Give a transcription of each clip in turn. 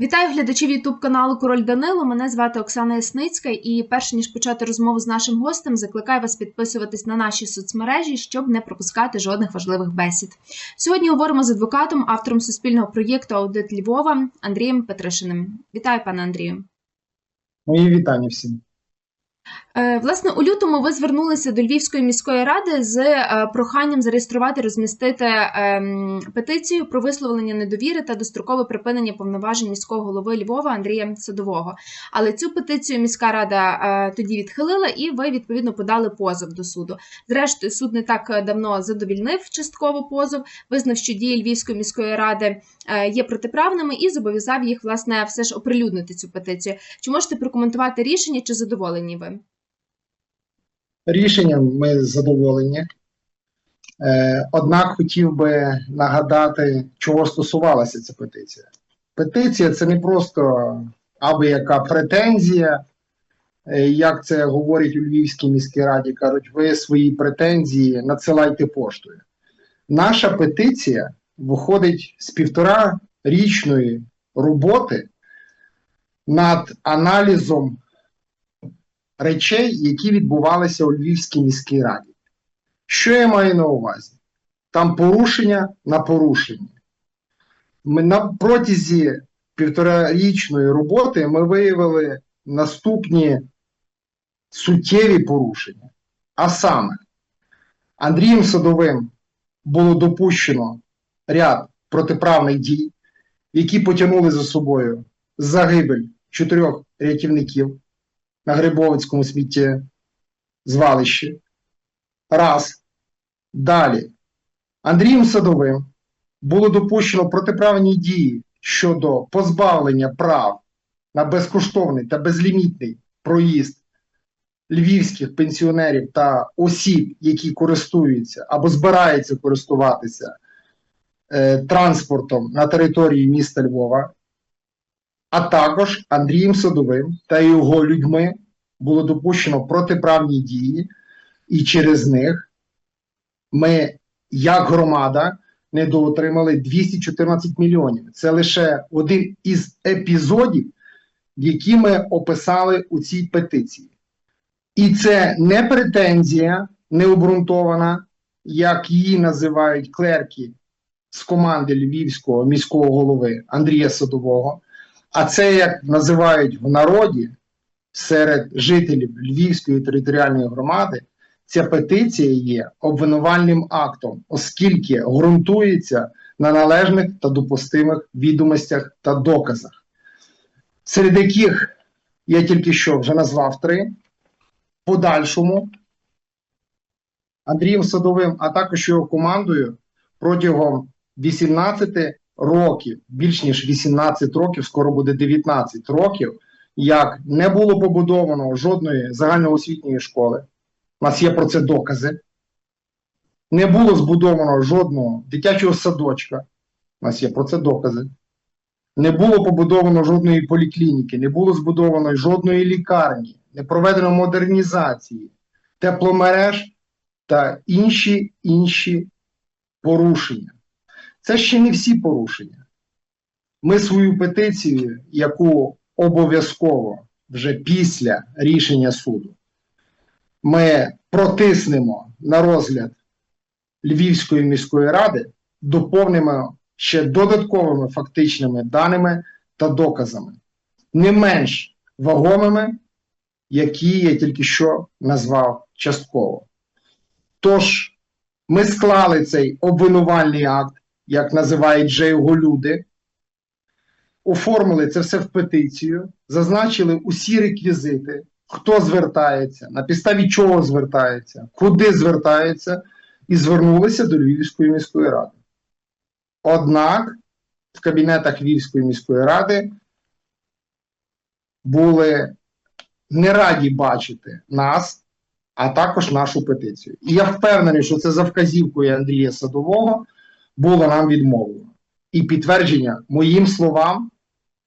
Вітаю глядачів Ютуб каналу Король Данило. Мене звати Оксана Ясницька, і перш ніж почати розмову з нашим гостем, закликаю вас підписуватись на наші соцмережі, щоб не пропускати жодних важливих бесід. Сьогодні говоримо з адвокатом, автором суспільного проєкту Аудит Львова Андрієм Петришиним. Вітаю, пане Андрію. Мої вітання всім. Е, Власне, у лютому ви звернулися до Львівської міської ради з е, проханням зареєструвати, розмістити ем, петицію про висловлення недовіри та дострокове припинення повноважень міського голови Львова Андрія Садового. Але цю петицію міська рада е, тоді відхилила, і ви відповідно подали позов до суду. Зрештою, суд не так давно задовільнив частково позов, визнав, що дії Львівської міської ради є протиправними і зобов'язав їх власне все ж оприлюднити цю петицію. Чи можете прокоментувати рішення, чи задоволені ви? Рішенням ми задоволені. Е, Однак хотів би нагадати, чого стосувалася ця петиція. Петиція це не просто аби яка претензія, е, як це говорять у Львівській міській раді, кажуть, ви свої претензії надсилайте поштою. Наша петиція виходить з півтора річної роботи над аналізом речей, які відбувалися у Львівській міській раді. Що я маю на увазі? Там порушення на порушення. Ми на протязі півторарічної роботи ми виявили наступні суттєві порушення. А саме, Андрієм Садовим було допущено ряд протиправних дій, які потягнули за собою загибель чотирьох рятівників на Грибовицькому смітті звалищі. Раз. Далі. Андрієм Садовим було допущено протиправні дії щодо позбавлення прав на безкоштовний та безлімітний проїзд львівських пенсіонерів та осіб, які користуються або збираються користуватися е, транспортом на території міста Львова, а також Андрієм Садовим та його людьми було допущено протиправні дії, і через них ми, як громада, недоотримали 214 мільйонів. Це лише один із епізодів, які ми описали у цій петиції. І це не претензія необґрунтована, як її називають клерки з команди Львівського міського голови Андрія Садового. А це, як називають в народі серед жителів Львівської територіальної громади, ця петиція є обвинувальним актом, оскільки ґрунтується на належних та допустимих відомостях та доказах, серед яких я тільки що вже назвав три. Подальшому Андрієм Садовим, а також його командою протягом 18 років, більш ніж 18 років, скоро буде 19 років, як не було побудовано жодної загальноосвітньої школи. У нас є про це докази. Не було збудовано жодного дитячого садочка. У нас є про це докази. Не було побудовано жодної поліклініки, не було збудовано жодної лікарні, не проведено модернізації, тепломереж та інші інші порушення. Це ще не всі порушення. Ми свою петицію, яку обов'язково вже після рішення суду, ми протиснемо на розгляд Львівської міської ради, доповнимо ще додатковими фактичними даними та доказами, не менш вагомими, які я тільки що назвав частково. Тож, ми склали цей обвинувальний акт як називають вже його люди, оформили це все в петицію, зазначили усі реквізити, хто звертається, на підставі чого звертається, куди звертається, і звернулися до Львівської міської ради. Однак в кабінетах Львівської міської ради були не раді бачити нас, а також нашу петицію. І я впевнений, що це за вказівкою Андрія Садового було нам відмовлено. І підтвердження моїм словам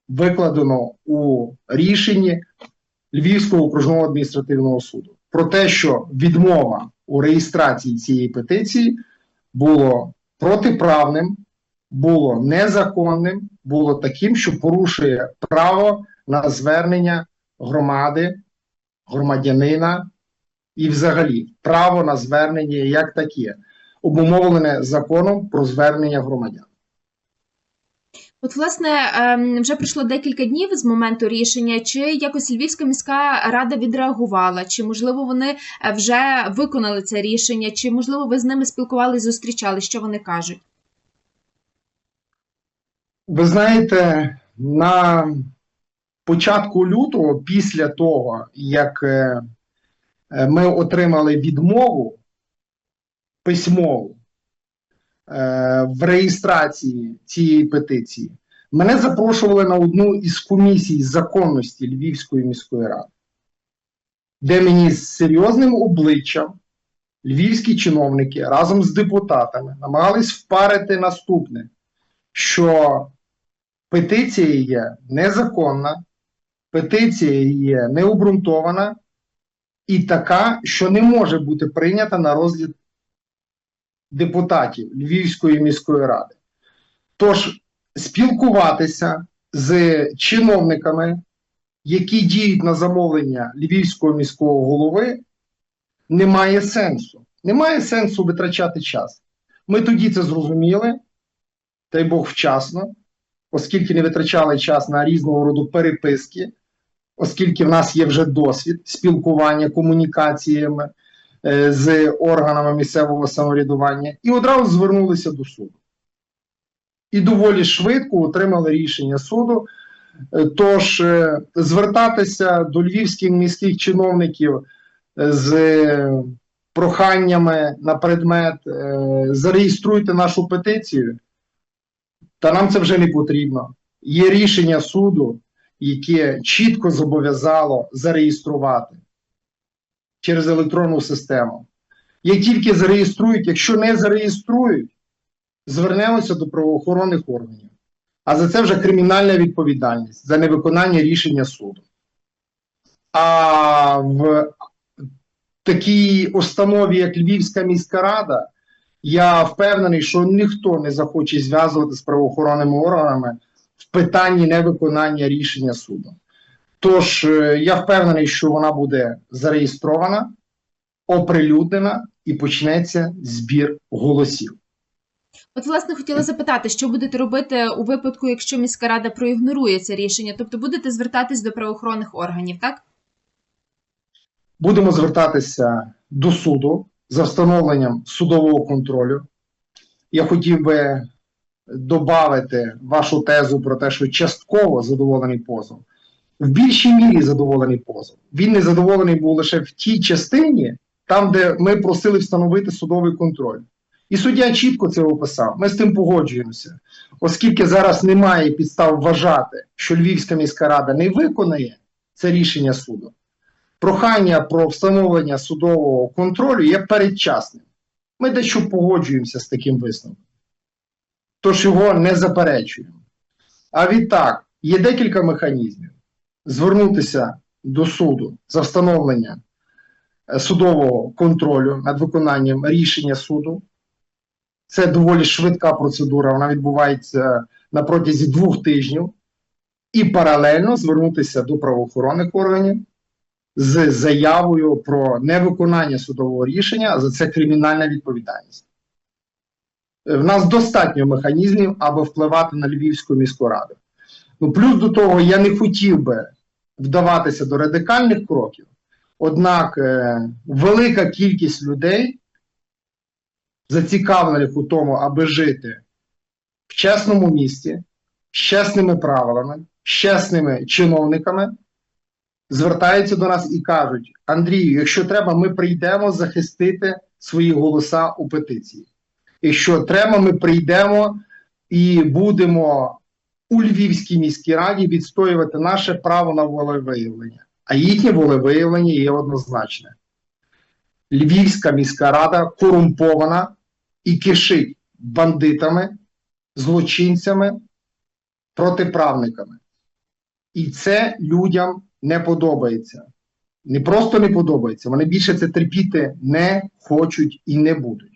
викладено у рішенні Львівського окружного адміністративного суду про те, що відмова у реєстрації цієї петиції було протиправним було незаконним, було таким, що порушує право на звернення громади, громадянина і взагалі право на звернення як таке, обумовлене законом про звернення громадян. От, власне, ем, вже пройшло декілька днів з моменту рішення. Чи якось Львівська міська рада відреагувала? Чи можливо вони е, вже виконали це рішення? Чи можливо ви з ними спілкувалися, зустрічали? Що вони кажуть? Ви знаєте, на початку лютого, після того, як е, ми отримали відмову письмову е, в реєстрації цієї петиції, мене запрошували на одну із комісій законності Львівської міської ради, де мені з серйозним обличчям львівські чиновники разом з депутатами намагались впарити наступне, що петиція є незаконна, петиція є необґрунтована і така, що не може бути прийнята на розгляд депутатів Львівської міської ради. Тож спілкуватися з чиновниками, які діють на замовлення Львівського міського голови, немає сенсу. Немає сенсу витрачати час. Ми тоді це зрозуміли, дай Бог вчасно оскільки не витрачали час на різного роду переписки, оскільки в нас є вже досвід спілкування комунікаціями з органами місцевого самоврядування, і одразу звернулися до суду. І доволі швидко отримали рішення суду. Е, Тож е, звертатися до львівських міських чиновників е, з проханнями на предмет е, зареєструйте нашу петицію. Та нам це вже не потрібно. Є рішення суду, яке чітко зобов'язало зареєструвати через електронну систему. Як тільки зареєструють, якщо не зареєструють, звернемося до правоохоронних органів. А за це вже кримінальна відповідальність за невиконання рішення суду. А в такій установі, як Львівська міська рада, я впевнений, що ніхто не захоче зв'язувати з правоохоронними органами в питанні невиконання рішення суду. Тож е, я впевнений, що вона буде зареєстрована, оприлюднена і почнеться збір голосів. От, власне, хотіла запитати, що будете робити у випадку, якщо міська рада проігнорує це рішення? Тобто будете звертатись до правоохоронних органів, так? Будемо звертатися до суду за встановленням судового контролю. Я хотів би додати вашу тезу про те, що частково задоволений позов. В більшій мірі задоволений позов. Він не задоволений був лише в тій частині, там, де ми просили встановити судовий контроль. І суддя чітко це описав. Ми з тим погоджуємося, оскільки зараз немає підстав вважати, що Львівська міська рада не виконає це рішення суду. Прохання про встановлення судового контролю є передчасним. Ми дещо погоджуємося з таким висновком. Тож його не заперечуємо. А відтак, є декілька механізмів звернутися до суду за встановлення е, судового контролю над виконанням рішення суду. Це доволі швидка процедура, вона відбувається на протязі двох тижнів. І паралельно звернутися до правоохоронних органів з заявою про невиконання судового рішення, а за це кримінальна відповідальність. Е, В нас достатньо механізмів, аби впливати на Львівську міську раду. Ну, плюс до того, я не хотів би вдаватися до радикальних кроків, однак е, велика кількість людей, зацікавлених у тому, аби жити в чесному місті, з чесними правилами, з чесними чиновниками, звертаються до нас і кажуть: Андрію, якщо треба, ми прийдемо захистити свої голоса у петиції. Якщо треба, ми прийдемо і будемо у Львівській міській раді відстоювати наше право на волевиявлення. А їхнє волевиявлення є однозначне. Львівська міська рада корумпована і кишить бандитами, злочинцями, протиправниками. І це людям не подобається. Не просто не подобається, вони більше це терпіти не хочуть і не будуть.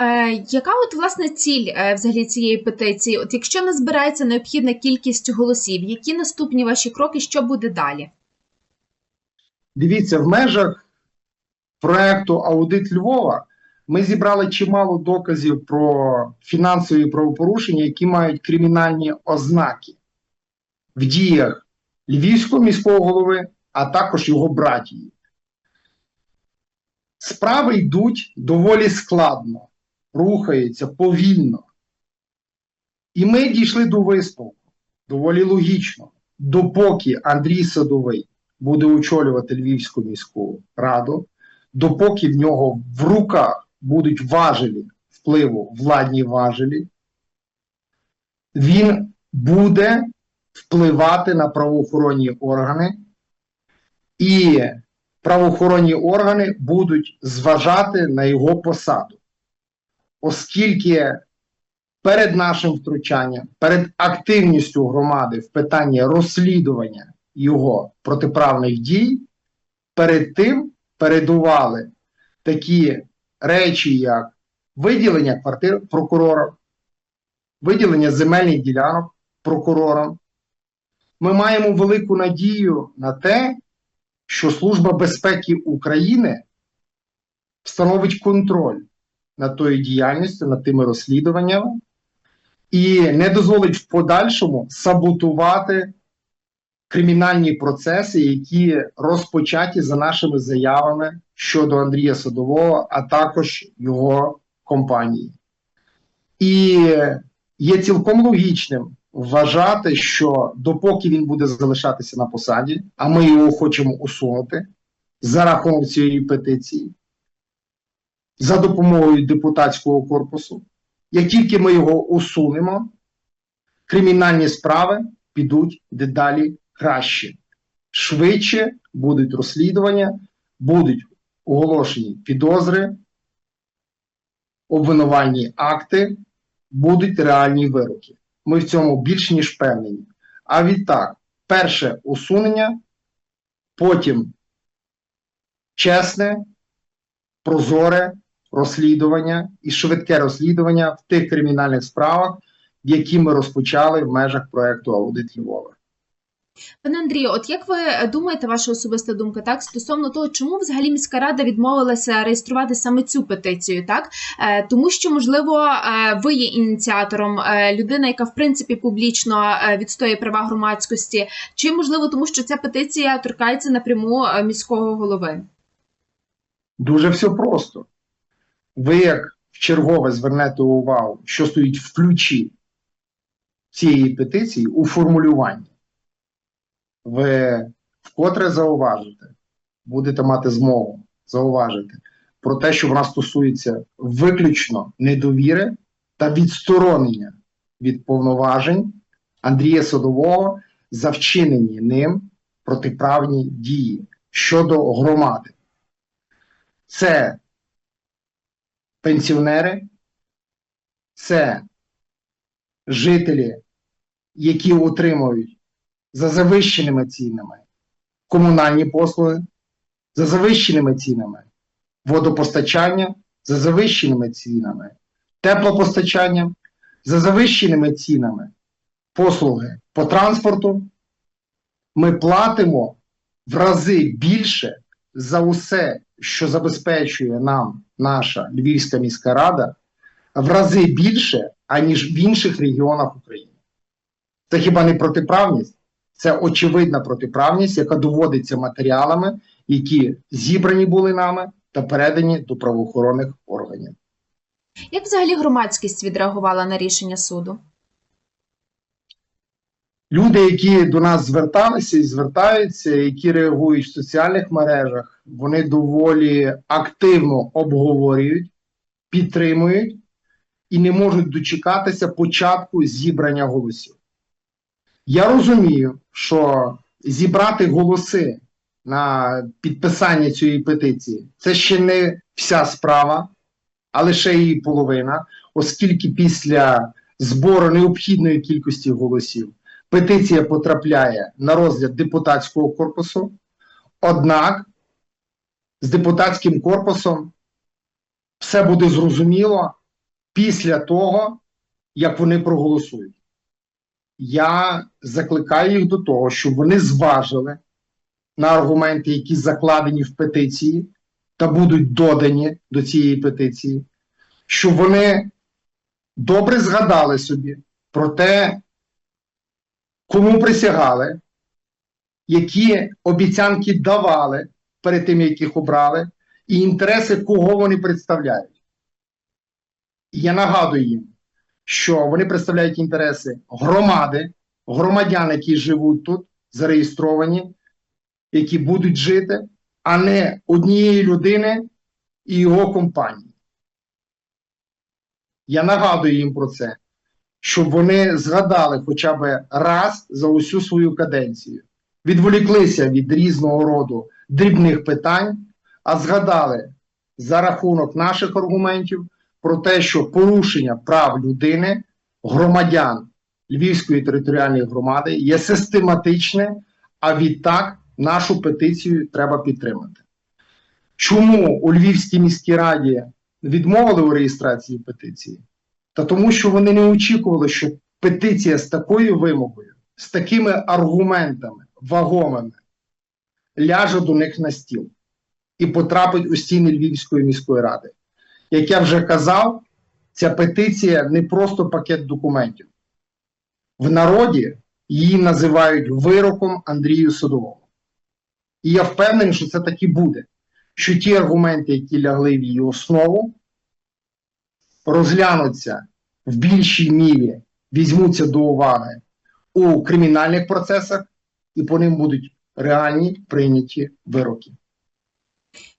Е, яка от власне ціль е, взагалі цієї петиції? От якщо не збирається необхідна кількість голосів, які наступні ваші кроки, що буде далі? Дивіться, в межах проекту Аудит Львова ми зібрали чимало доказів про фінансові правопорушення, які мають кримінальні ознаки в діях Львівського міського голови, а також його братії. Справи йдуть доволі складно, рухаються повільно. І ми дійшли до висновку доволі логічно, допоки Андрій Садовий буде очолювати Львівську міську раду, допоки в нього в руках будуть важелі впливу, владні важелі, він буде впливати на правоохоронні органи, і правоохоронні органи будуть зважати на його посаду. Оскільки перед нашим втручанням, перед активністю громади в питанні розслідування його протиправних дій, перед тим передували такі речі, як виділення квартир прокурорам, виділення земельних ділянок прокурорам. Ми маємо велику надію на те, що Служба безпеки України встановить контроль над тою діяльністю, над тими розслідуваннями і не дозволить в подальшому саботувати кримінальні процеси, які розпочаті за нашими заявами щодо Андрія Садового, а також його компанії. І є цілком логічним вважати, що допоки він буде залишатися на посаді, а ми його хочемо усунути за рахунок цієї петиції, за допомогою депутатського корпусу, як тільки ми його усунемо, кримінальні справи підуть дедалі краще. Швидше будуть розслідування, будуть оголошені підозри, обвинувальні акти, будуть реальні вироки. Ми в цьому більш ніж впевнені. А відтак, перше усунення, потім чесне, прозоре розслідування і швидке розслідування в тих кримінальних справах, які ми розпочали в межах проекту Аудит Львова. Пане Андрію, от як ви думаєте, ваша особиста думка, так стосовно того, чому взагалі міська рада відмовилася реєструвати саме цю петицію, так е, тому що можливо е, ви є ініціатором, е, людина, яка в принципі публічно відстоює права громадськості, чи можливо тому, що ця петиція торкається напряму міського голови? Дуже все просто. Ви як вчергове звернете увагу, що стоїть в ключі цієї петиції у формулюванні. Ви вкотре зауважите, будете мати змогу зауважити про те, що вона стосується виключно недовіри та відсторонення від повноважень Андрія Садового за вчинені ним протиправні дії щодо громади. Це пенсіонери, це жителі, які отримують за завищеними цінами комунальні послуги, за завищеними цінами водопостачання, за завищеними цінами теплопостачання, за завищеними цінами послуги по транспорту. Ми платимо в рази більше за усе, що забезпечує нам наша Львівська міська рада, в рази більше, аніж в інших регіонах України. Це хіба не протиправність? Це очевидна протиправність, яка доводиться матеріалами, які зібрані були нами та передані до правоохоронних органів. Як взагалі громадськість відреагувала на рішення суду? Люди, які до нас зверталися і звертаються, які реагують в соціальних мережах, вони доволі активно обговорюють, підтримують і не можуть дочекатися початку зібрання голосів. Я розумію, що зібрати голоси на підписання цієї петиції це ще не вся справа, а лише її половина, оскільки після збору необхідної кількості голосів петиція потрапляє на розгляд депутатського корпусу. Однак з депутатським корпусом все буде зрозуміло після того, як вони проголосують. Я закликаю їх до того, щоб вони зважили на аргументи, які закладені в петиції, та будуть додані до цієї петиції, щоб вони добре згадали собі про те, кому присягали, які обіцянки давали перед тим, як їх обрали, і інтереси, кого вони представляють. І я нагадую їм, що вони представляють інтереси громади, громадян, які живуть тут, зареєстровані, які будуть жити, а не однієї людини і його компанії. Я нагадую їм про це, щоб вони згадали хоча б раз за усю свою каденцію, відволіклися від різного роду дрібних питань, а згадали за рахунок наших аргументів про те, що порушення прав людини, громадян Львівської територіальної громади є систематичне, а відтак нашу петицію треба підтримати. Чому у Львівській міській раді відмовили у реєстрації петиції? Та тому, що вони не очікували, що петиція з такою вимогою, з такими аргументами вагомими ляже до них на стіл і потрапить у стіни Львівської міської ради. Як я вже казав, ця петиція не просто пакет документів. В народі її називають вироком Андрію Садовому. І я впевнений, що це так і буде. Що ті аргументи, які лягли в її основу, розглянуться в більшій мірі, візьмуться до уваги у кримінальних процесах, і по ним будуть реальні прийняті вироки.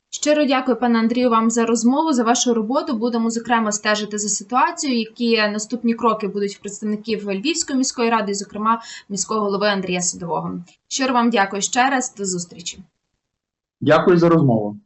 Щиро дякую, пане Андрію, вам за розмову, за вашу роботу. Будемо зокрема стежити за ситуацією, які наступні кроки будуть в представників Львівської міської ради, і, зокрема міського голови Андрія Садового. Щиро вам дякую ще раз. До зустрічі. Дякую за розмову.